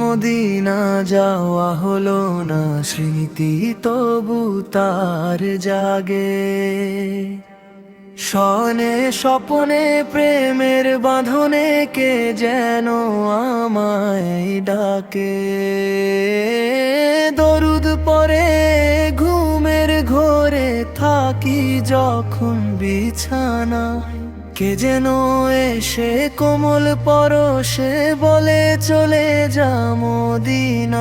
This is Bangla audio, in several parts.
মদিনা যাওয়া হলো না স্মৃতি তবু তার জাগে। শনে স্বপনে, প্রেমের বাঁধনে কে যেন আমায় ডাকে? দরুদ পরে, ঘুমের ঘোরে থাকি যখন বিছানা। কে যেন এসে কোমল পরশে বলে, চলে যা মদিনায়।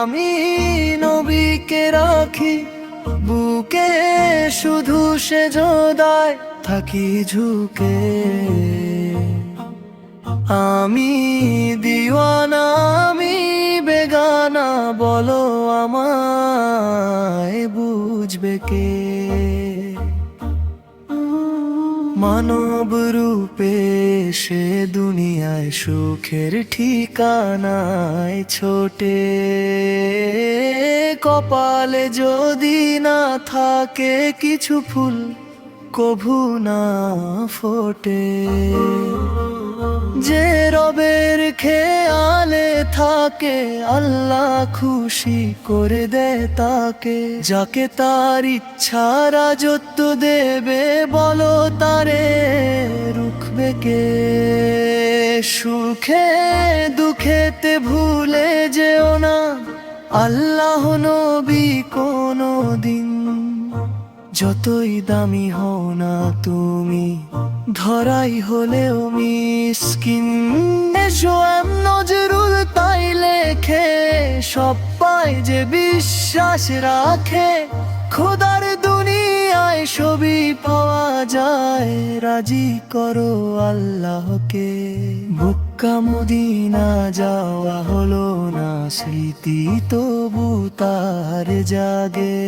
আমি নবীকে রাখি বুকে শুধু সে জোদায় থাকি ঝুঁকে। আমি দিওয়ানা আমি বেগানা বলো আমায় বুঝবে কে? মানব রূপে সে দুনিয়ায় সুখের ঠিকানায় ছোটে। কপালে যদি না থাকে কিছু ফুল, কভু না ফোটে। যে রবের খেয়ালে থাকে, আল্লাহ খুশি করে দেয় তাকে। যাকে তার ইচ্ছা রাজত্ব দেবে, বলো তারে রুখবে কে? সুখে দুঃখেতে ভুলে যেও না, আল্লাহ নবী কোনো দিন যতই দামি হও না তুমি, ধরাই হলেও মিসকিন। সোয়াম নজরুল তাই লেখে, সব পায় যে বিশ্বাস রাখে। খোদার দুনিয়ায় ছবি পাওয়া যায়, রাজি করো আল্লাহকে। মক্কা মদিনা যাওয়া হলো না, স্মৃতি তবু তার জাগে।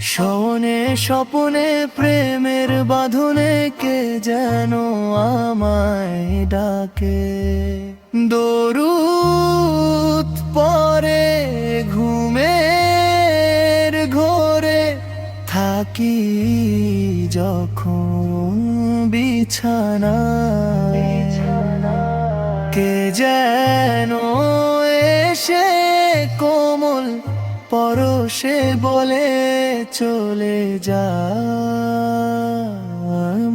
শনে স্বপনে প্রেমের বাঁধনে কে যেন আমায় ডাকে? দরুদ পরে ঘুমের ঘোরে থাকি যখন বিছানা। কে যেন এসে পরশে বলে চলে যা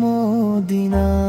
মদিনা।